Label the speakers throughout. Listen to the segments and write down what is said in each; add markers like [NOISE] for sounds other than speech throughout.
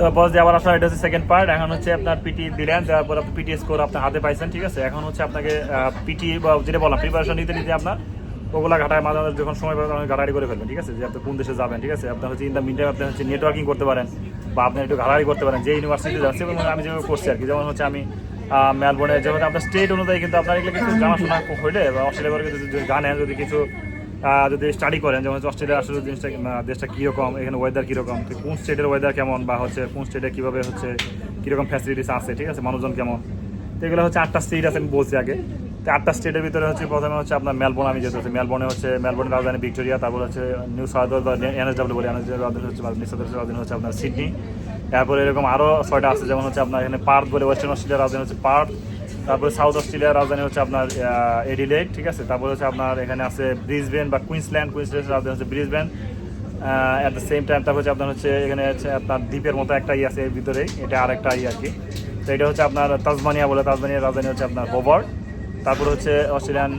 Speaker 1: তো বস যে আবার আপনার এটা হচ্ছে সেকেন্ড পার্ট এখন হচ্ছে আপনার পিটি দিলেন, দেওয়ার পর আপনি পিটি স্কোর আপনার হাতে পাইছেন, ঠিক আছে? এখন হচ্ছে আপনাকে পিটি বা যেটা বললাম প্রিপারেশন নিতে নিতে আপনার ওগুলা ঘাটায় মাঝে মাঝে যখন সময় পাবেন ঘাটাড়ি করে ফেলবেন, ঠিক আছে? যে আপনি কোন দেশে যাবেন, ঠিক আছে? আপনার হচ্ছে ইন দ্য মিনটাইম আপনি হচ্ছে নেটওয়ার্কিং করতে পারেন, বা আপনি একটু ঘাটাড়ি করতে পারেন, যে ইউনিভার্সিটিতে যাচ্ছে এবং আমি যেভাবে করছি আর কি যেমন হচ্ছে আমি মেলবোর্নে যেমন আপনার স্টেট অনুযায়ী কিন্তু আপনার এগুলো কিছু জানাশোনা হইলে, বা অস্ট্রেলিয়া করে যদি যদি কিছু যদি স্টাডি করেন, যেমন হচ্ছে অস্ট্রেলিয়া আসলে জিনিসটা দেশটা কীরকম, এখানে ওয়েদার কীরকম, তো কোন স্টেটের ওয়েদার কেমন, বা হচ্ছে কোন স্টেটে কীভাবে হচ্ছে, কীরকম ফ্যাসিলিটিস আছে, ঠিক আছে, মানুষজন কেমন? তো এগুলো হচ্ছে আটটা স্টেট আছে, আমি বলছি আগে। তো আটটা স্টেটের ভিতরে হচ্ছে প্রথমে হচ্ছে আপনার মেলবোর্ন আমি যেতে হচ্ছে মেলবোর্নে হচ্ছে মেলবোর্নের রাজধানী ভিক্টোরিয়া তারপর হচ্ছে নিউ সাউথ এনএসডাব্লিউ বলে এনএসডাব্লিউ রাজধানী হচ্ছে নিউ সাউথ রাজধানী হচ্ছে আপনার সিডনি তারপরে এরকম আরও ছয়টা আছে, যেমন হচ্ছে আপনার এখানে পার্থ বলে ওয়েস্টার্ন অস্ট্রেলিয়ার রাজধানী হচ্ছে পার্থ তারপরে সাউথ অস্ট্রেলিয়ার রাজধানী হচ্ছে আপনার এডিলেড ঠিক আছে? তারপরে হচ্ছে আপনার এখানে আছে ব্রিসবেন বা কুইন্সল্যান্ড কুইন্সল্যান্ড রাজধানী হচ্ছে Brisbane at the same time তারপর হচ্ছে আপনার হচ্ছে এখানে হচ্ছে আপনার দ্বীপের মতো একটা ই আছে এর ভিতরে, এটা আরেকটা ই আর কি তো এটা হচ্ছে আপনার তাজমানিয়া বলে, তাজমানিয়ার রাজধানী হচ্ছে আপনার হোবার তারপর হচ্ছে অস্ট্রেলিয়ান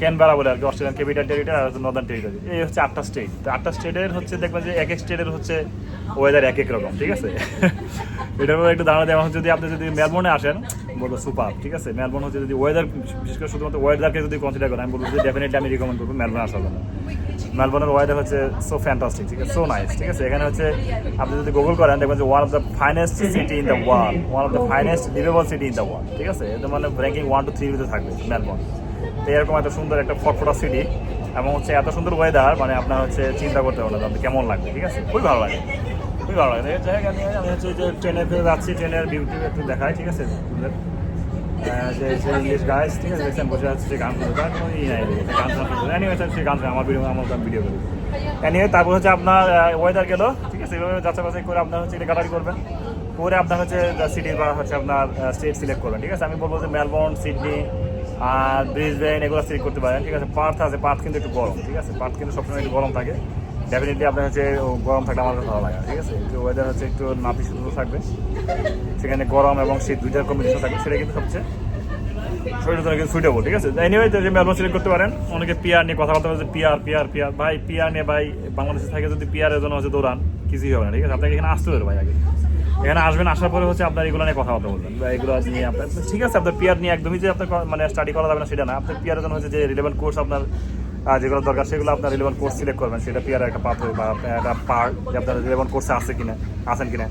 Speaker 1: ক্যানবেরা বলে আর কি অস্ট্রেলিয়ান ক্যাপিটাল টেরিটরি আর হচ্ছে নর্দার্ন টেরিটরি এই হচ্ছে আটটা স্টেট তো আটটা স্টেটের হচ্ছে দেখবেন যে এক এক স্টেটের হচ্ছে ওয়েদার এক এক রকম, ঠিক আছে? [LAUGHS] এটার একটু ধারণা দেওয়া হচ্ছে যদি আপনি যদি মেলবোর্নে আসেন বলব সুপার, ঠিক আছে? মেলবোর্ন হচ্ছে যদি ওয়েদার বিশেষ করে শুধুমাত্র ওয়েদারকে যদি কনসিডার করেন, আমি বলব যে ডেফিনেটলি আমি রিকমেন্ড করব মেলবোর্ন আসার জন্য। মেলবোর্নের ওয়েদার হচ্ছে সো ফ্যান্টাস্টিক ঠিক আছে? সো নাইস ঠিক আছে? এখানে হচ্ছে আপনি যদি গুগল করেন, দেখবেন যে one of the finest city in the world one of the finest liveable city in the world ঠিক আছে? এটা মানে র্যাঙ্কিং ওয়ান টু থ্রি থাকবে মেলবোর্ন তো এরকম এত সুন্দর একটা ফটফটা সিটি এবং হচ্ছে এত সুন্দর ওয়েদার মানে আপনার হচ্ছে চিন্তা করতে হবে না কেমন লাগবে, ঠিক আছে? খুবই ভালো লাগে। খুবই ভালো লাগে। এই জায়গা নিয়ে আমি হচ্ছে যে ট্রেনে যাচ্ছি, ট্রেনের বিউটি একটু দেখাই, ঠিক আছে? যে যে ইংলিশ ঠিক আছে? দেখছেন, বসে আছে সে গান করবে তার কোনো গান শোনা করছে সে গান আমার ভিডিও আমার ভিডিও করি। এনিওয়ে তারপর হচ্ছে আপনার ওয়েদার গেল, ঠিক আছে? এভাবে যাচাই বাছাই করে আপনার হচ্ছে কাটারি করবেন। করে আপনার হচ্ছে সিটি বা হচ্ছে আপনার স্টেট সিলেক্ট করবেন, ঠিক আছে? আমি বলব যে মেলবোর্ন সিডনি আর ব্রিসবেন এগুলো সিলেক্ট করতে পারেন, ঠিক আছে? পার্থ আছে, পার্থ কিন্তু একটু গরম, ঠিক আছে? পার্থ কিন্তু সবসময় একটু গরম থাকে। ডেফিনেটলি আপনার হচ্ছে গরম থাকলে আমার ভালো লাগে, ঠিক আছে? যে ওয়েদার হচ্ছে একটু নাতিশীতোষ্ণ থাকবে। সেখানে গরম এবং শীত দুইটার কম্বিনেশন থাকবে সেটা কিন্তু সবচেয়ে শরীরের জন্য কিন্তু সুইটেবল ঠিক আছে? এনিওয়ে যে মেলবোর্ন সিলেক্ট করতে পারেন, অনেকে পিয়ার নিয়ে কথা বলতে পারে পিয়ার পিয়ার পিয়ার ভাই পিয়ার নিয়ে ভাই, বাংলাদেশে থাকে যদি পিয়ারের জন্য হচ্ছে দৌড়ান, কিছুই হবে না, ঠিক আছে? আপনাকে এখানে আসতে হবে ভাই আগে। এখানে আসবেন, আসার পরে হচ্ছে আপনার এগুলো নিয়ে কথাবার্তা বলবেন। বা এগুলো নিয়ে আপনার ঠিক আছে, আপনার পিয়ার নিয়ে একদমই যে আপনার মানে স্টাডি করা যাবে না, সেটা না। আপনার পিয়ারের জন্য হচ্ছে যে রিলেভেন্ট কোর্স আপনার যেগুলো দরকার সেগুলো আপনার রিলেভেন্ট কোর্স সিলেক্ট করবেন। সেটা পিয়ার একটা পাথর বা একটা পার্ট যে আপনার রিলেভেন্ট কোর্সে আছে কিনা, আছেন কিনা।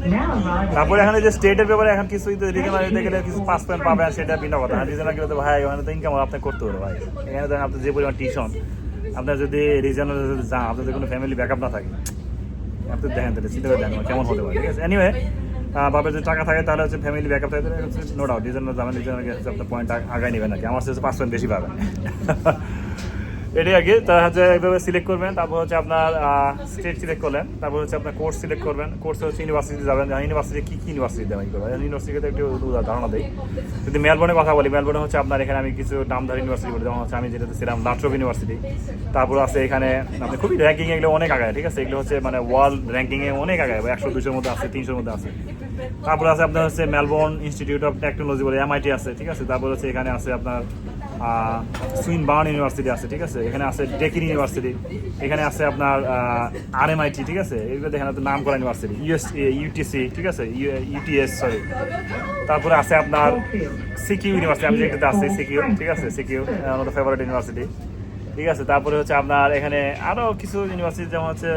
Speaker 1: তারপরে এখানে যে স্টেটের ব্যাপারে এখন কিছু রিজনাল দিতে গেলে কিছু পাস পয়েন্ট পাবেন, সেটা ভিন্ন কথা। রিজনাল গেলে তো ভাই, ওখানে তো ইনকাম আপনি করতে হবে ভাই। এখানে ধরেন আপনার যে পরিমাণ টিউশন আপনার যদি রিজনাল যান, আপনার যদি কোনো ফ্যামিলি ব্যাকআপ না থাকে, আপনি দেখেন তাহলে, চিন্তা করে দেখেন কেমন হতে পারে, ঠিক আছে? এনিওয়ে বাপের যদি টাকা থাকে, তাহলে হচ্ছে ফ্যামিলি ব্যাকআপ থাকে নো ডাউট রিজনাল যাবেন রিজনাল আপনার পয়েন্ট আগায় নেবেন নাকি আমার হচ্ছে পাঁচ পয়েন্ট বেশি পাবেন। এটাই আগে। তার হচ্ছে এইভাবে সিলেক্ট করবেন, তারপর হচ্ছে আপনার স্টেট সিলেক্ট করলেন, তারপর হচ্ছে আপনার কোর্স সিলেক্ট করবেন। কোর্সে হচ্ছে ইউনিভার্সিটি যাবেন। ইউনিভার্সিটি কী কী ইউনিভার্সিটি দেবেন ইউনিভার্সিটিতে একটু ধারণা দেয় যদি মেলবোর্নে কথা বলি, মেলবোর্নে হচ্ছে আপনার এখানে আমি কিছু নামধারী ইউনিভার্সিটি বলি। যেমন হচ্ছে আমি যেটাতে ছিলাম লাট্রপ ইউনিভার্সিটি তারপর আছে এখানে আপনি খুবই র্যাঙ্কিং এগুলো অনেক আগায়, ঠিক আছে? এগুলো হচ্ছে মানে ওয়ার্ল্ড র্যাঙ্কিংয়ে অনেক আগায় একশো দুশোর মধ্যে আছে, তিনশোর মধ্যে আছে। তারপর আছে আপনার হচ্ছে মেলবোর্ন ইনস্টিটিউট অফ টেকনোলজি বলে এমআইটি আছে, ঠিক আছে? তারপর হচ্ছে এখানে আছে আপনার সুইন বার্ন ইউনিভার্সিটি আছে, ঠিক আছে? এখানে আছে ডেকিন ইউনিভার্সিটি, এখানে আছে আপনার আর এমআইটি ঠিক আছে? এগুলো আপনার নাম করা ইউনিভার্সিটি ইউএস ইউটিসি ঠিক আছে? ইউটিএস সরি তারপরে আছে আপনার সিকিউ ইউনিভার্সিটি আমি যেটাতে আছি সিকিউ ঠিক আছে? সিকিউ আমাদের ফেভারিট ইউনিভার্সিটি, ঠিক আছে? তারপরে হচ্ছে আপনার এখানে আরও কিছু ইউনিভার্সিটি, যেমন হচ্ছে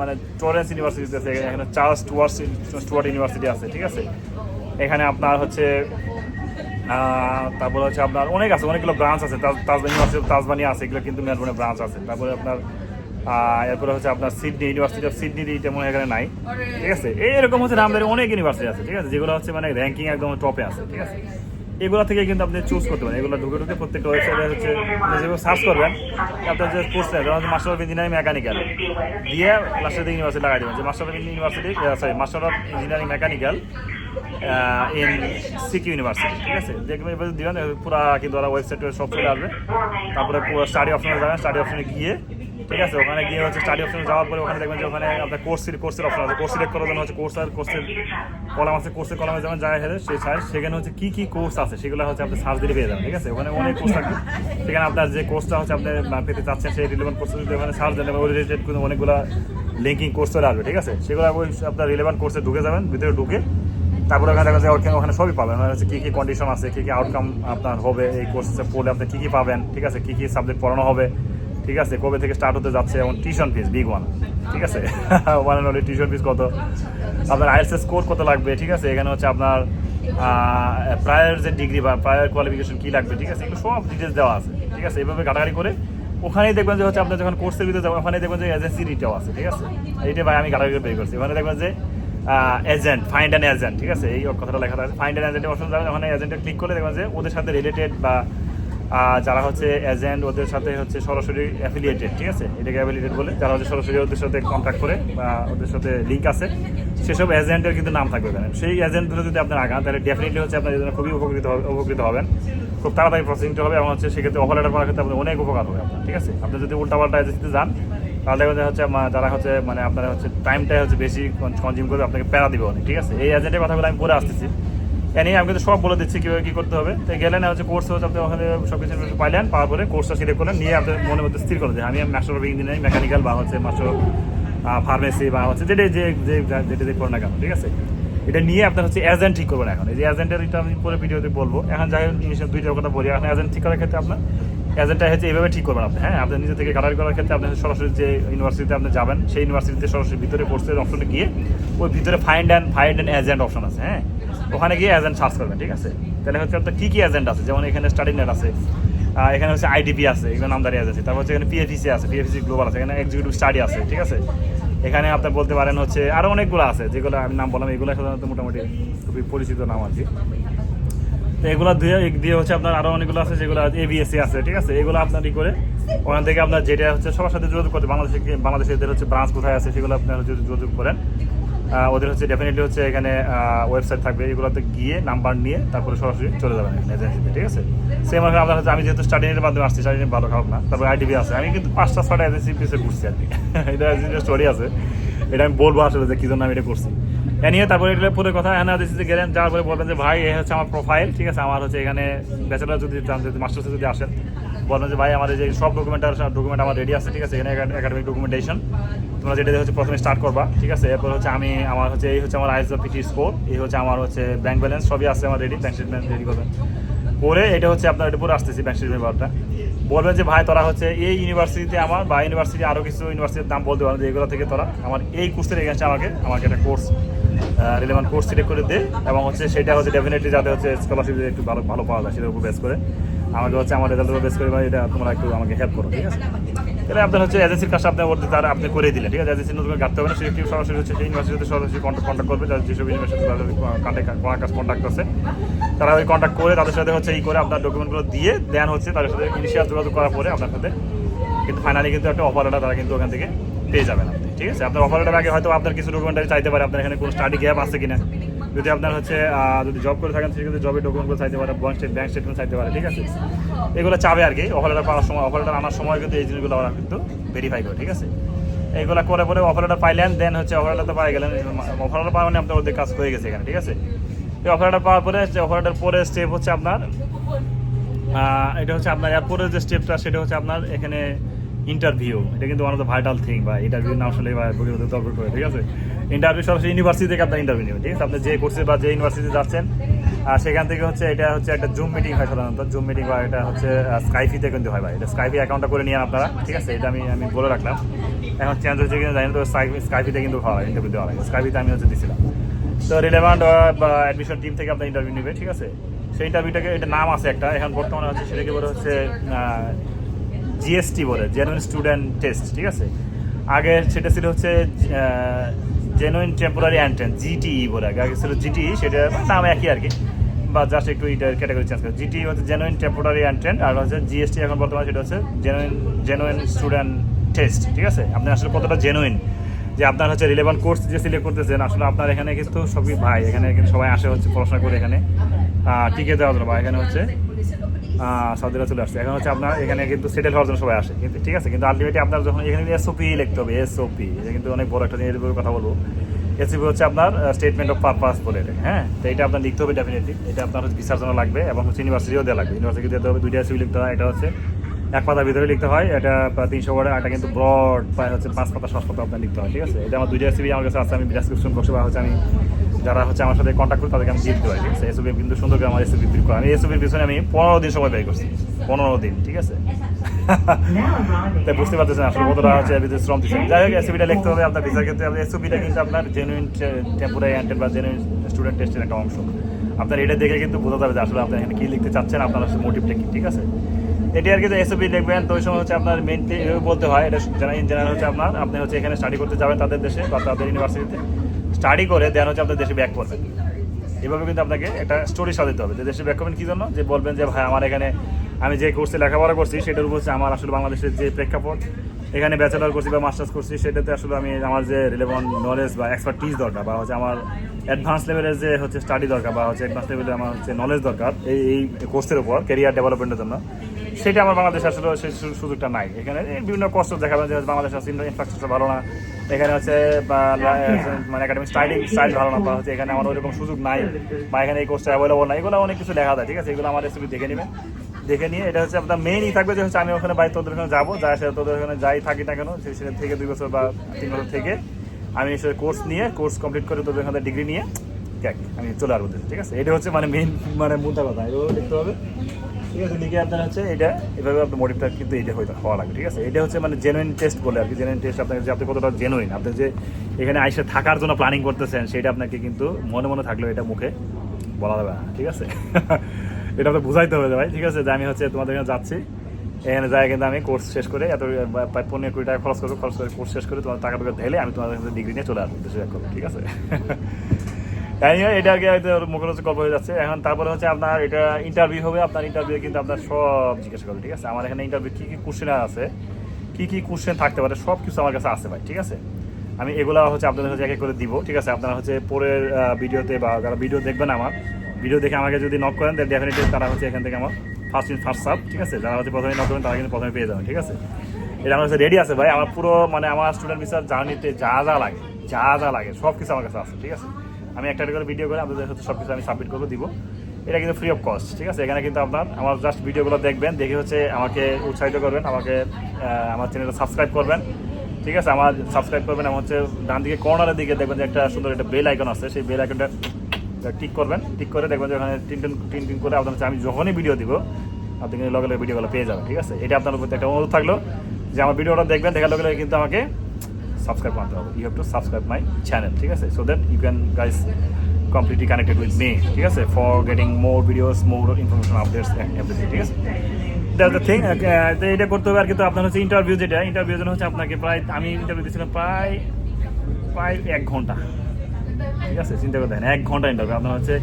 Speaker 1: মানে টরেন্স ইউনিভার্সিটি আছে, এখানে চার্লস স্টুয়ার্ট স্টুয়ার্ট ইউনিভার্সিটি আছে, ঠিক আছে? এখানে আপনার হচ্ছে তারপরে হচ্ছে আপনার অনেক আছে, অনেকগুলো ব্রাঞ্চ আছে, তাজ- তাজবানি ইউনিভার্সিটি তাজবানি আছে, এগুলো কিন্তু মেলবোর্নে ব্রাঞ্চ আছে। তারপরে আপনার এরপরে হচ্ছে আপনার সিডনি ইউনিভার্সিটি অফ সিডনি তেমন এখানে নাই। ঠিক আছে? এই এরকম হচ্ছে নামদারি অনেক ইউনিভার্সিটি আছে, ঠিক আছে? যেগুলো হচ্ছে মানে র্যাঙ্কিং একদম টপে আছে, ঠিক আছে? এগুলো থেকে কিন্তু আপনি চুজ করতে পারেন। এগুলো ঢুকে ঢুকে প্রত্যেকটা ওয়েবসাইটে হচ্ছে যেভাবে সার্চ করবেন, আপনার যে কোর্স যেমন মাস্টার অফ ইঞ্জিনিয়ারিং মেকানিক্যাল দিয়ে লাস্টের দিকে ইউনিভার্সিটি লাগাই দেবেন। যে master of university sorry master of engineering mechanical in সিকি ইউনিভার্সিটি ঠিক আছে? দেখবেন এবার দিবেন পুরা কিন্তু ওরা ওয়েবসাইট সব চলে আসবে। তারপরে পুরো স্টাডি অপশনে যাবেন স্টাডি অপশনে গিয়ে, ঠিক আছে? ওখানে গিয়ে হচ্ছে স্টাডি অপশনে যাওয়ার পরে ওখানে দেখবেন যে ওখানে আপনার কোর্স কোর্সের অপশন আছে। কোর্স সিলেক্ট করার জন্য হচ্ছে কোর্স আর কোর্সের কলাম আছে কোর্সের কলামে যেমন যায় হেলে সেই সাইজ সেখানে হচ্ছে কী কী কোর্স আছে, সেগুলো হচ্ছে আপনি সার্চ দিলে পেয়ে যাবেন, ঠিক আছে? ওখানে অনেক কোর্স থাকবে। সেখানে আপনার যে কোর্সটা হচ্ছে আপনি পেতে চাচ্ছেন, সেই রিলেভেন্ট কোর্স যদি ওখানে সার্চ দেন, ওই রিলেটেড কিন্তু অনেকগুলো লিঙ্কিং কোর্স চলে আসবে, ঠিক আছে? সেগুলো আপনার রিলেভেন্ট কোর্সে ঢুকে যাবেন, ভিতরে ঢুকে তারপরে ওখানে দেখা যায় ওখানে সবই পাবেন। মানে হচ্ছে কী কী কন্ডিশন আছে, কী কী আউটকাম আপনার হবে, এই কোর্সে পড়লে আপনি কী কী পাবেন, ঠিক আছে? কী কী সাবজেক্ট পড়ানো হবে, ঠিক আছে? কবে থেকে স্টার্ট হতে যাচ্ছে এবং টিউশন ফিস বিগ ওয়ান ঠিক আছে? One and only tuition fees কত? আপনার আইএলস স্কোর কত লাগবে, ঠিক আছে? এখানে হচ্ছে আপনার প্রায়র যে ডিগ্রি বা প্রায়র কোয়ালিফিকেশন কী লাগবে, ঠিক আছে? এগুলো সব ডিটেলস দেওয়া আছে, ঠিক আছে? এইভাবে ঘাটাঘাটি করে ওখানেই দেখবেন যে হচ্ছে আপনার যখন কোর্সের ভিতরে যাবেন ওখানে দেখবেন যে এজেন্সি রিটাও আছে, ঠিক আছে? এইটা ভাই আমি ঘাটাঘাটি বের করছি। ওখানে দেখবেন যে এজেন্ট ফাইন্ড অ্যান এজেন্ট ঠিক আছে? এই কথাটা লেখা থাকে ফাইন্ড অ্যান এজেন্টের অপশন যাবেন ওখানে এজেন্টে ক্লিক করলে দেখবেন যে ওদের সাথে রিলেটেড বা যারা হচ্ছে এজেন্ট ওদের সাথে হচ্ছে সরাসরি অ্যাফিলিয়েটেড ঠিক আছে? এটাকে অ্যাফিলিয়েটেড বলে। যারা হচ্ছে সরাসরি ওদের সাথে কন্ট্যাক্ট করে বা ওদের সাথে লিঙ্ক আছে, সেসব এজেন্টের কিন্তু নাম থাকবে এখানে। সেই এজেন্টগুলো যদি আপনার আগান, তাহলে ডেফিনেটলি হচ্ছে আপনার জন্য খুবই উপকৃত উপকৃত হবেন। খুব তাড়াতাড়ি প্রসেসিংটা হবে এবং হচ্ছে সেক্ষেত্রে অফার লেটার করার ক্ষেত্রে আপনার অনেক উপকার হবে আপনার, ঠিক আছে? আপনি যদি উল্টাপাল্টা এজেন্সিতে যান তাহলে যে হচ্ছে যারা হচ্ছে মানে আপনারা হচ্ছে টাইমটাই হচ্ছে বেশি কনজিউম করবে আপনাকে প্যারা দিবে অনেক, ঠিক আছে? এই এজেন্টের কথাগুলো আমি পরে আসতেছি। এ নিয়ে আমি কিন্তু সব বলে দিচ্ছি কীভাবে কী করতে হবে। তো গেলেন, হচ্ছে কোর্স হচ্ছে আপনি ওখানে সব কিছু পাইলেন, পাওয়ার পরে কোর্সটা সিলেক্ট করলেন, নিয়ে আপনার মনের মধ্যে স্থির করলেন যে আমি মাস্টার অফ ইঞ্জিনিয়ারিং মেকানিক্যাল বা হচ্ছে মাস্টার ফার্মেসি বা হচ্ছে যেটা যে যে যেটা যে করেন না কেন, ঠিক আছে? এটা নিয়ে আপনার হচ্ছে এজেন্ট ঠিক করবেন এখন। এই যে এজেন্টের এটা আমি পরে ভিডিওতে বলব। এখন যাই হোক জিনিসের দুইটা কথা বলি। এখন এজেন্ট ঠিক করার ক্ষেত্রে আপনার এজেন্টটা হচ্ছে এইভাবে ঠিক করবেন আপনি। হ্যাঁ আপনি নিজে থেকে গাড়ি করার ক্ষেত্রে আপনি সরাসরি যে ইউনিভার্সিটিতে আপনি যাবেন, সেই ইউনিভার্সিটিতে সরাসরি ভিতরে কোর্সের অপশনে গিয়ে ওই ভিতরে find and find and agent option আছে হ্যাঁ? ওখানে গিয়ে এজেন্ট সার্চ করবেন, ঠিক আছে? তাহলে হচ্ছে আপনার কী কী এজেন্ট আছে, যেমন এখানে স্টাডি নেট আছে এখানে হচ্ছে আইডিপি আছে, এগুলো নামদারি এজেন্সি তারপর হচ্ছে এখানে পিএফিসি আছে পিএফিসি গ্লোবাল আছে, এখানে এক্সিকিউটিভ স্টাডি আছে, ঠিক আছে? এখানে আপনি বলতে পারেন হচ্ছে আরও অনেকগুলো আছে, যেগুলো আমি নাম বললাম, এগুলো সাধারণত মোটামুটি খুবই পরিচিত নাম কি। তো এগুলো দিয়ে দিয়ে হচ্ছে আপনার আরও অনেকগুলো আছে যেগুলো এবিএসসি আছে, ঠিক আছে? এগুলো আপনার ই করে ওখান থেকে আপনার যেটা হচ্ছে সবার সাথে যোগাযোগ করতে, বাংলাদেশে বাংলাদেশে এদের হচ্ছে ব্রাঞ্চ কোথায় আছে সেগুলো আপনার হচ্ছে যোগাযোগ করেন ওদের হচ্ছে ডেফিনেটলি হচ্ছে এখানে ওয়েবসাইট থাকবে, এগুলোতে গিয়ে নাম্বার নিয়ে তারপরে সরাসরি চলে যাবেন এজেন্সিতে ঠিক আছে? সেম আপনার হচ্ছে, আমি যেহেতু স্টাডিংয়ের মাধ্যমে আসছি স্টাডিং ভালো খারাপ না, তারপরে আইডিবি আছে, আমি কিন্তু পাঁচটা ছটা এজেন্সি পিছিয়ে ঘুরছি আর কি। [LAUGHS] এটা স্টোরি আছে, এটা আমি বলব আসলে যে কি জন্য আমি এটা করছি। নিয়ে তারপরে এটা পরে কথা এনে দিচ্ছি গেলেন যাওয়ার পরে বলবেন যে, ভাই, এ হচ্ছে আমার প্রোফাইল ঠিক আছে? আমার হচ্ছে এখানে ব্যাচেলার যদি চান, যদি মাস্টার্সে যদি আসেন, বলবেন যে, ভাই আমার যে সব ডকুমেন্ট ডকুমেন্ট আমার রেডি আছে, ঠিক আছে? এখানে একাডেমিক ডকুমেন্টেশন তোমরা যেটা হচ্ছে প্রথমে স্টার্ট করবা, ঠিক আছে? এরপর হচ্ছে আমি আমার হচ্ছে, এই হচ্ছে আমার আইএস পিটি স্কোর এই হচ্ছে আমার হচ্ছে ব্যাংক ব্যালেন্স সবই আছে আমার রেডি ব্যাংক স্টেটমেন্ট রেডি করবেন। করে এটা হচ্ছে আপনার এটা পুরো আসতেছি ব্যাংক স্টেটমেন্ট ব্যাপারটা। বলবেন যে, ভাই, তোরা হচ্ছে এই ইউনিভার্সিটিতে আমার বা ইউনিভার্সিটি আরও কিছু ইউনিভার্সিটির নাম বলতে পারেন যে এগুলো থেকে তোরা আমার এই কোর্সের এগেন্সে আমাকে আমাকে একটা কোর্স রিলেভেন্ট কোর্স সিলেক্ট করে দে। এবং হচ্ছে সেটা হচ্ছে ডেফিনেটলি যাতে হচ্ছে স্কলারশিপ একটু ভালো ভালো পাওয়া যায়, সেটার উপর বেস করে। আমাকে হচ্ছে আমার রেজাল্টের উপর বেস করে ভাই, এটা তোমরা একটু আমাকে হেল্প করো, ঠিক আছে? তাহলে আপনার হচ্ছে এজেন্সির কাজটা আপনার ওদের তারা আপনি করে দিলেন, ঠিক আছে? এজেন্সি নতুন ঘাটতে হবে না, সে একটু সরাসরি হচ্ছে সেই ইউনিভার্সিটিতে সরাসরি কন্ট্যাক্ট করবে যাদের যেসব ইউনিভার্সিটি তাদের কন্ট্যাক্ট কন্ট্যাক্ট আছে তারা ওই কন্ট্যাক্ট করে তাদের সাথে হচ্ছে এই করে আপনার ডকুমেন্টগুলো দিয়ে দেন হচ্ছে তাদের সাথে ইনিশিয়াল যোগাযোগ করার পরে আপনার সাথে কিন্তু ফাইনালি কিন্তু একটা অফার তারা কিন্তু ওখান থেকে পেয়ে যাবেন আপনি, ঠিক আছে? আপনার অফার অর্ডার আগে হয়তো আপনার কিছু ডকুমেন্টারি চাইতে পারে, আপনার এখানে কোনো স্টাডি গ্যাপ আছে কিনা। যদি আপনার হচ্ছে যদি জব করে থাকেন, সেক্ষেত্রে জবের ডকুমেন্টগুলো চাইতে পারে ব্যাংক স্টেট ব্যাংক স্টেটমেন্ট চাইতে পারে, ঠিক আছে? এগুলো চাবে আর কি অফার অর্ডার পাওয়ার সময় অফার অর্ডার আনার সময় কিন্তু এই জিনিসগুলো ওরা কিন্তু ভেরিফাই করে, ঠিক আছে? এইগুলো করে পরে অফার অর্ডার পাইলেন দেন হচ্ছে অফার অর্ডার তো পাই গেলেন অফার অর্ডার পাওয়া মানে আপনার ওদের কাজ হয়ে গেছে এখানে, ঠিক আছে? এই অফার অর্ডার পাওয়ার পরে অফার অর্ডার পরে স্টেপ হচ্ছে আপনার এটা হচ্ছে আপনার এরপরে যে স্টেপটা সেটা হচ্ছে আপনার এখানে ইন্টারভিউ এটা কিন্তু one of the vital thing বা ইন্টারভিউ না আসলে বা মধ্যে তর্ক করে, ঠিক আছে? ইন্টারভিউ সরাসরি ইউনিভার্সিটি থেকে আপনার ইন্টারভিউ ঠিক আছে? আপনি যে কোর্সে বা যে ইউনিভার্সিটি যাচ্ছেন আর সেখান থেকে হচ্ছে এটা হচ্ছে একটা জুম মিটিং হয় সাধারণত। জুম মিটিং বা এটা হচ্ছে স্কাইফিতে কিন্তু হয় ভাই। এটা স্কাইফি অ্যাকাউন্টটা করে নিয়ে আপনারা, ঠিক আছে? এটা আমি আমি বলে রাখলাম। এখন চেঞ্জ হয়েছে কিনা জানি তো স্কাইফি স্কাইফিতে কিন্তু হয় ইন্টারভিউ দেওয়া হয়। স্কাইফিতে আমি হচ্ছে দিছিলাম। তো রিলেভেন্ট বা অ্যাডমিশন টিম থেকে আপনার ইন্টারভিউ নেবে, ঠিক আছে? সেই ইন্টারভিউটাকে এটা নাম আছে একটা, এখন বর্তমানে হচ্ছে সেটাকে বলে হচ্ছে জিএসটি বলে জেনুইন স্টুডেন্ট টেস্ট ঠিক আছে? আগে সেটা ছিল হচ্ছে জেনুইন টেম্পোরারি অ্যান্টেন জিটিই বলে আগে। আগে ছিল জিটি সেটা নাম একই আর কি, বা জাস্ট একটু এটার ক্যাটাগরি চেঞ্জ করে। জিটি হচ্ছে জেনুইন টেম্পোরারি অ্যান্টেন আর হচ্ছে জিএসটি এখন বর্তমানে সেটা হচ্ছে জেনুইন জেনুইন স্টুডেন্ট টেস্ট ঠিক আছে? আপনি আসলে কতটা জেনুইন যে আপনার হচ্ছে রিলেভেন্ট কোর্স যে সিলেক্ট করতেছেন, আসলে আপনার এখানে কিন্তু সবই ভাই, এখানে সবাই আসে হচ্ছে পড়াশোনা করে এখানে টিকে জন্য বা এখানে হচ্ছে সৌদিরা চলে আসছে। এখন হচ্ছে আপনার এখানে কিন্তু সেটেল হওয়ার জন্য সবাই আসে। কিন্তু ঠিক আছে, কিন্তু আলটিমেটলি আপনার যখন এখানে এসওপি লিখতে হবে এসওপি এটা কিন্তু অনেক বড় একটা নিয়ে কথা বলব। এসওপি হচ্ছে আপনার স্টেটমেন্ট অফ পারপাস বলে এটা হ্যাঁ? তো এটা আপনার লিখতে হবে ডেফিনেটলি এটা আপনার হচ্ছে ভিসার জন্য লাগবে এবং হচ্ছে ইউনিভার্সিটিও দেওয়া লাগবে। ইউনিভার্সিটি দিতে হবে, দুইটা এসওপি লিখতে হয়, এটা হচ্ছে এক পাতার ভিতরে লিখতে হয়, এটা তিনশো ওয়ার্ডের এটা কিন্তু ব্রড প্রায় হচ্ছে পাঁচ পাতা, সাত পাতা আপনার লিখতে হয়, ঠিক আছে? এটা আমার দুইটা এসিবি আমার কাছে আছে, আমি ডিসক্রিপশন বক্সে বা হচ্ছে আমি যারা হচ্ছে আমার সাথে কন্ট্যাক্ট করে তাদেরকে আমি দিতে পারি ঠিক আছে? এসবি কিন্তু সুন্দর করে আমার এসবি বিক্রি করা আমি এসবির পিছনে আমি পনেরো দিন সময় ব্যয় করছি। পনেরো দিন ঠিক আছে? তাই বুঝতে পারতেছেন আসলে কতটা হচ্ছে এর শ্রম দিচ্ছেন যাই হোক এসবিটা লিখতে হবে আপনার ভিসার ক্ষেত্রে। আপনার এসবিটা কিন্তু আপনার জেনুইন টেম্পোরারি অ্যান্টেড বা জেনুইন স্টুডেন্ট টেস্টের একটা অংশ। আপনার এটা দেখে কিন্তু বোঝা যাবে যে আসলে আপনি এখানে কী লিখতে চাচ্ছেন আপনার হচ্ছে মোটিভটা কি ঠিক আছে? এটি আর কিন্তু এসওপি দেখবেন তো ওই সময় হচ্ছে আপনার মেনলি বলতে হয়। এটা জেনারেল হচ্ছে আপনার আপনি হচ্ছে এখানে স্টাডি করতে যাবেন তাদের দেশে বা তাদের ইউনিভার্সিটিতে স্টাডি করে দেন হচ্ছে আপনার দেশে ব্যাক করবেন। এভাবে কিন্তু আপনাকে একটা স্টোরি সাজাতে হবে। যে দেশে ব্যাক করবেন কী জন্য? যে বলবেন যে, ভাই, আমার এখানে আমি যে কোর্সে লেখাপড়া করছি, সেটার উপর হচ্ছে আমার আসলে বাংলাদেশের যে প্রেক্ষাপট, এখানে ব্যাচেলর করছি বা মাস্টার্স করছি, সেটাতে আসলে আমি আমার যে রিলেভেন্ট নলেজ বা এক্সপার্টিজ দরকার বা হচ্ছে আমার অ্যাডভান্স লেভেলের যে হচ্ছে স্টাডি দরকার বা হচ্ছে অ্যাডভান্স লেভেলের আমার হচ্ছে নলেজ দরকার, এই এই কোর্সের উপর ক্যারিয়ার ডেভেলপমেন্টের জন্য। সেটা আমার বাংলাদেশে আসলে সেই সুযোগটা নাই। এখানে বিভিন্ন কষ্ট দেখাবেন যে বাংলাদেশ আছে ইনফ্রাস্ট্রাকচার ভালো না এখানে হচ্ছে মানে একাডেমিক স্টাইলিং স্টাইল ভালো না বা হচ্ছে এখানে আমার ওইরকম সুযোগ নাই বা এখানে এই কোর্সটা অ্যাভেলেবল নাই এগুলো অনেক কিছু লেখা যায় ঠিক আছে? এগুলো আমার রেসিপি দেখে নেবেন। দেখে নিয়ে এটা হচ্ছে আপনার মেইনই থাকবে যে হচ্ছে আমি ওখানে বাই তোদের ওখানে যাব যা সে তোদের ওখানে যাই থাকি না কেন সে- সেখান থেকে দুই বছর বা তিন বছর থেকে আমি সে কোর্স নিয়ে কোর্স কমপ্লিট করে তোদের ওখানে ডিগ্রি নিয়ে দেখ আমি চলে আসব ঠিক আছে? এটা হচ্ছে মানে মেইন মানে মুদ্রা কথা। এগুলো দেখতে হবে। ঠিক আছে, লিখে আপনার হচ্ছে এটা, এভাবে আপনার মোটিভটা কিন্তু এটা হয়তো হওয়া লাগে, ঠিক আছে? এটা হচ্ছে মানে জেনুইন টেস্ট বলে আর কি জেনুইন টেস্ট আপনার যে আপনি কতটা জেনুইন আপনি যে এখানে আইসে থাকার জন্য প্ল্যানিং করতেছেন, সেটা আপনাকে কিন্তু মনে মনে থাকলেও এটা মুখে বলা যাবে না, ঠিক আছে? [LAUGHS] এটা আপনার বুঝাইতে হবে ভাই, ঠিক আছে? যে আমি হচ্ছে তোমাদের এখানে যাচ্ছি, এখানে যাই কিন্তু আমি কোর্স শেষ করে, এত প্রায় পনেরো কুড়ি টাকা খরচ করব, খরচ করে কোর্স শেষ করে তোমার টাকা টাকা ঢেলে আমি তোমাদের ডিগ্রি নিয়ে চলে আসব দেশে ঠিক আছে? [LAUGHS] Anyway, এটা হয়তো মুখের হচ্ছে গল্প হয়ে যাচ্ছে। এখন তারপরে হচ্ছে আপনার এটা ইন্টারভিউ হবে আপনার ইন্টারভিউ কিন্তু আপনার সব জিজ্ঞাসা করবে ঠিক আছে? আমার এখানে ইন্টারভিউ কী কী কোশ্চেন আছে কী কী কোশ্চেন থাকতে পারে সব কিছু আমার কাছে আছে ভাই ঠিক আছে? আমি এগুলো হচ্ছে আপনাদের হচ্ছে এক করে দিব ঠিক আছে? আপনারা হচ্ছে পরের ভিডিওতে বা যারা ভিডিও দেখবেন আমার। ভিডিও দেখে আমাকে যদি নক করেন তাহলে ডেফিনেটলি তারা হচ্ছে এখান থেকে আমার ফার্স্ট ইন ফার্স্ট সাব ঠিক আছে? যারা হচ্ছে প্রথমে নক করেন তারা কিন্তু প্রথমে পেয়ে যাবেন ঠিক আছে? এটা আমার কাছে রেডি আছে ভাই। আমার পুরো মানে আমার স্টুডেন্ট ভিসার জার্নিতে যা যা লাগে যা যা লাগে সব কিছু আমার কাছে আছে ঠিক আছে? আমি একটা করে ভিডিও করে আপনাদের হচ্ছে সব কিছু আমি সাবমিট করব, দিব। এটা কিন্তু ফ্রি অফ কস্ট ঠিক আছে? এখানে কিন্তু আপনার, আমার জাস্ট ভিডিওগুলো দেখবেন, দেখে হচ্ছে আমাকে উৎসাহিত করবেন, আমাকে আমার চ্যানেলটা সাবস্ক্রাইব করবেন, ঠিক আছে? আমার সাবস্ক্রাইব করবেন এবং হচ্ছে ডান দিকে কর্নারের দিকে দেখবেন যে একটা সুন্দর একটা বেল আইকন আছে, সেই বেল আইকনটা টিক করবেন টিক করে দেখবেন যে ওখানে টিন টিন টিন টিন করে আপনার আমি যখনই ভিডিও দিব, আপনি কিন্তু লগে লগে ভিডিওগুলো পেয়ে যাবেন, ঠিক আছে? এটা আপনার উপর একটা অনুরোধ থাকল যে আমার ভিডিওটা দেখবেন, দেখার লগে লগে কিন্তু আমাকে সাবস্ক্রাইব করতে হবে। You have to subscribe my channel ঠিক আছে? So that you can guys completely connected with me ঠিক আছে? For getting more videos more information updates everything ঠিক আছে? দ্য তো এটা করতে হবে আর কিন্তু আপনার হচ্ছে ইন্টারভিউ যেটা ইন্টারভিউ জন্য হচ্ছে আপনাকে প্রায়, আমি ইন্টারভিউ দিয়েছিলাম প্রায় প্রায় এক ঘণ্টা। ঠিক আছে? চিন্তা করে দেখেন, এক ঘণ্টা ইন্টারভিউ আপনার হচ্ছে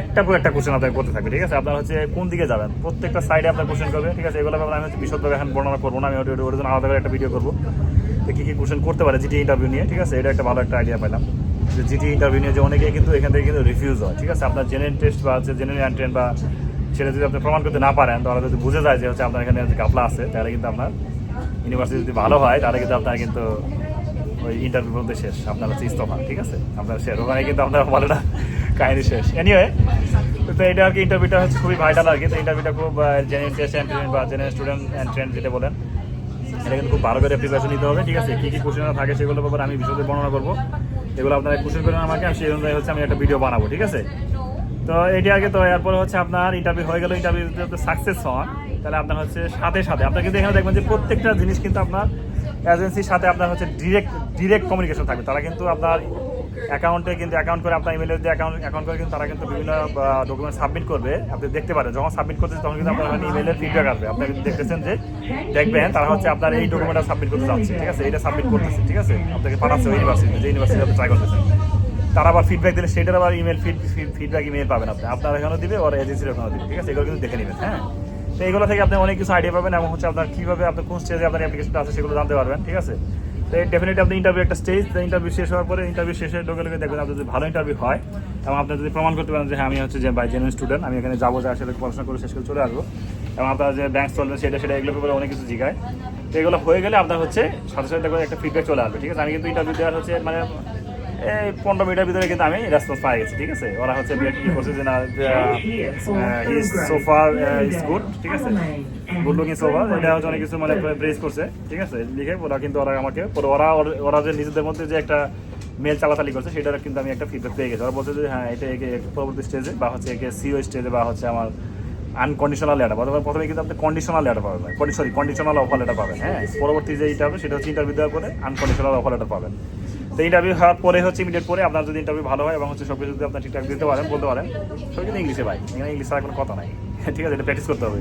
Speaker 1: একটা পর একটা কোশ্চেন আপনাকে করতে থাকবে, ঠিক আছে? আপনার হচ্ছে কোন দিকে যাবেন? প্রত্যেকটা সাইডে আপনার কোশ্চেন করবে, ঠিক আছে? এগুলো আমি হচ্ছে বিশদভাবে এখন বর্ণনা করব না, আমি ওটা জন্য আলাদা করে একটা ভিডিও করব। যে কী কী কোশ্চেন করতে পারে জিটি ইন্টারভিউ নিয়ে, ঠিক আছে? এটা একটা ভালো একটা আইডিয়া পেলাম যে জিটি ইন্টারভিউ নিয়ে যে অনেকে কিন্তু এখান থেকে কিন্তু রিফিউজ হয়, ঠিক আছে? আপনার জেনারেল টেস্ট বা হচ্ছে জেনারেল অ্যান্ট্রেন বা সেটা যদি আপনি প্রমাণ করতে না পারেন, তাহলে যদি বুঝে যায় যে হচ্ছে আপনার এখানে কাপলা আছে, তাহলে কিন্তু আপনার ইউনিভার্সিটি যদি ভালো হয়, তাহলে কিন্তু আপনার কিন্তু ওই ইন্টারভিউ বলতে শেষ। আপনার হচ্ছে ইস্তফা, ঠিক আছে? আপনার শেষ। ওখানে কিন্তু আপনার না কাহিনী শেষ। এনিওয়ে তো এটা আর কি ইন্টারভিউটা হচ্ছে খুবই ভাইটাল আর কি। তো ইন্টারভিউটা খুব টেস্ট বা জেনারেল স্টুডেন্ট অ্যান্ড ট্রেন্ড যেটা বলেন, এটা কিন্তু খুব ভালো করে প্রিপারেশন নিতে হবে। ঠিক আছে, কী কী কোশ্চেন থাকে সেগুলোর ব্যাপারে আমি বিশদে বর্ণনা করব। এগুলো আপনারা কোশ্চেন করেন আমাকে, আমি সেই অনুযায়ী হচ্ছে আমি একটা ভিডিও বানাবো, ঠিক আছে? তো এটি আগে তো এরপরে হচ্ছে আপনার ইন্টারভিউ হয়ে গেল ইন্টারভিউ যদি সাকসেস হন। তাহলে আপনার হচ্ছে সাথে সাথে, আপনার কিন্তু এখানে দেখবেন যে প্রত্যেকটা জিনিস কিন্তু আপনার এজেন্সির সাথে আপনার হচ্ছে ডিরেক্ট ডিরেক্ট কমিউনিকেশন থাকবে। তারা কিন্তু আপনার অ্যাকাউন্টে কিন্তু, অ্যাকাউন্ট করে আপনার ইমেলের যে অ্যাকাউন্ট অ্যাকাউন্ট করে কিন্তু তারা কিন্তু বিভিন্ন ডকুমেন্ট সাবমিট করবে। আপনি দেখতে পারেন, যখন সাবমিট করতেছে তখন কিন্তু আপনার ইমেলের ফিডব্যাক আসবে। আপনি দেখতেছেন যে দেখবেন তারা হচ্ছে আপনার এই ডকুমেন্টটা সাবমিট করতে যাচ্ছে, ঠিক আছে? এটা সাবমিট করতেছে, ঠিক আছে? আপনাকে পাঠাচ্ছে ওই ইউনিভার্সিটি যে ইউনিভার্সিটি আপনি ট্রাই করতেছেন। তারা আবার ফিডব্যাক দিলে সেটার আবার ইমেল ফিডব্যাক ইমেল পাবেন আপনি। আপনার এখানেও দিবে ওর এজেন্সির ওখানেও দিবে, ঠিক আছে? এগুলো কিন্তু দেখে নেবেন হ্যাঁ? তো এগুলো থেকে আপনি অনেক কিছু আইডিয়া পাবেন এবং হচ্ছে আপনার কীভাবে আপনার কোন স্টেজে আপনার অ্যাপ্লিকেশনটা আছে সেগুলো জানতে পারবেন, ঠিক আছে? ডেফিনেটলি আপনি ইন্টারভিউ একটা স্টেজ ইন্টারভিউ শেষ হওয়ার পরে ইন্টারভিউ শেষে ঢোকে ঢোকে দেখবেন আপনার যদি ভালো ইন্টারভিউ হয়, এবং আপনার যদি প্রমাণ করতে পারেন যে হ্যাঁ আমি হচ্ছে যে বাই জেনুইন স্টুডেন্ট আমি এখানে যাব যা আসলে পড়াশোনা করে শেষ করে চলে আসব, এবং আপনার যে ব্যাংক চলবে, সেটা সেটা এগুলো ব্যাপারে অনেক কিছু জিগায়। তো এগুলো হয়ে গেলে আপনার হচ্ছে সাথে সাথে দেখবেন একটা ফিডব্যাক চলে আসবে, ঠিক আছে? আমি কিন্তু ইন্টারভিউ দেওয়ার হচ্ছে মানে এই পনেরো মিনিটের ভিতরে কিন্তু আমি রেসপন্স পাই গেছি, ঠিক আছে? ওরা হচ্ছে কি করছে যে না সোফা ইজ গুড ঠিক আছে? গুড লুকিং সোফা এটা হচ্ছে অনেক কিছু মানে প্রেস করছে, ঠিক আছে? লিখে ওরা কিন্তু ওরা আমাকে পরে ওরা ওরা যে নিজেদের মধ্যে যে একটা মেল চালাচালি করছে সেটার কিন্তু আমি একটা ফিডব্যাক পেয়ে গেছি। ওরা বলছে যে হ্যাঁ এটা একে পরবর্তী স্টেজে বা হচ্ছে একে সিও স্টেজে বা হচ্ছে আমার আনকন্ডিশনাল লেটার প্রথমে প্রথমে কিন্তু আপনি কন্ডিশনাল লেটার পাবেন সরি কন্ডিশনাল অফার লেটার পাবেন হ্যাঁ? পরবর্তী যে এটা হবে, সেটা হচ্ছে ইন্টারভিউ দেওয়ার পরে আনকন্ডিশনাল অফার লেটার পাবেন। তো ইন্টারভিউ হওয়ার পরে হচ্ছে ইমিডিয়েট পরে আপনার যদি ইন্টারভিউ ভালো হয় এবং হচ্ছে সব কিছু যদি আপনার ঠিকঠাক দিতে পারেন, বলতে পারেন সব কিন্তু ইংলিশে ভাই। এখানে ইংলিশ ছাড়া কোনো কথা নাই। [LAUGHS] ঠিক আছে, এটা প্র্যাকটিস করতে হবে।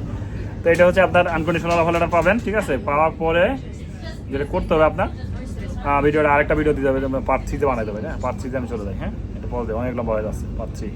Speaker 1: তো এটা হচ্ছে আপনার আনকন্ডিশনাল অফার লেটার পাবেন, ঠিক আছে? পাওয়ার পরে যেটা করতে হবে আপনার ভিডিওটা আরেকটা ভিডিও দিতে হবে পার্ট থ্রিতে বানাই দেবে হ্যাঁ? পার্ট থ্রিতে আমি চলে যাই হ্যাঁ? এটা পরে অনেক লম্বা হয়ে যাচ্ছে পার্ট থ্রি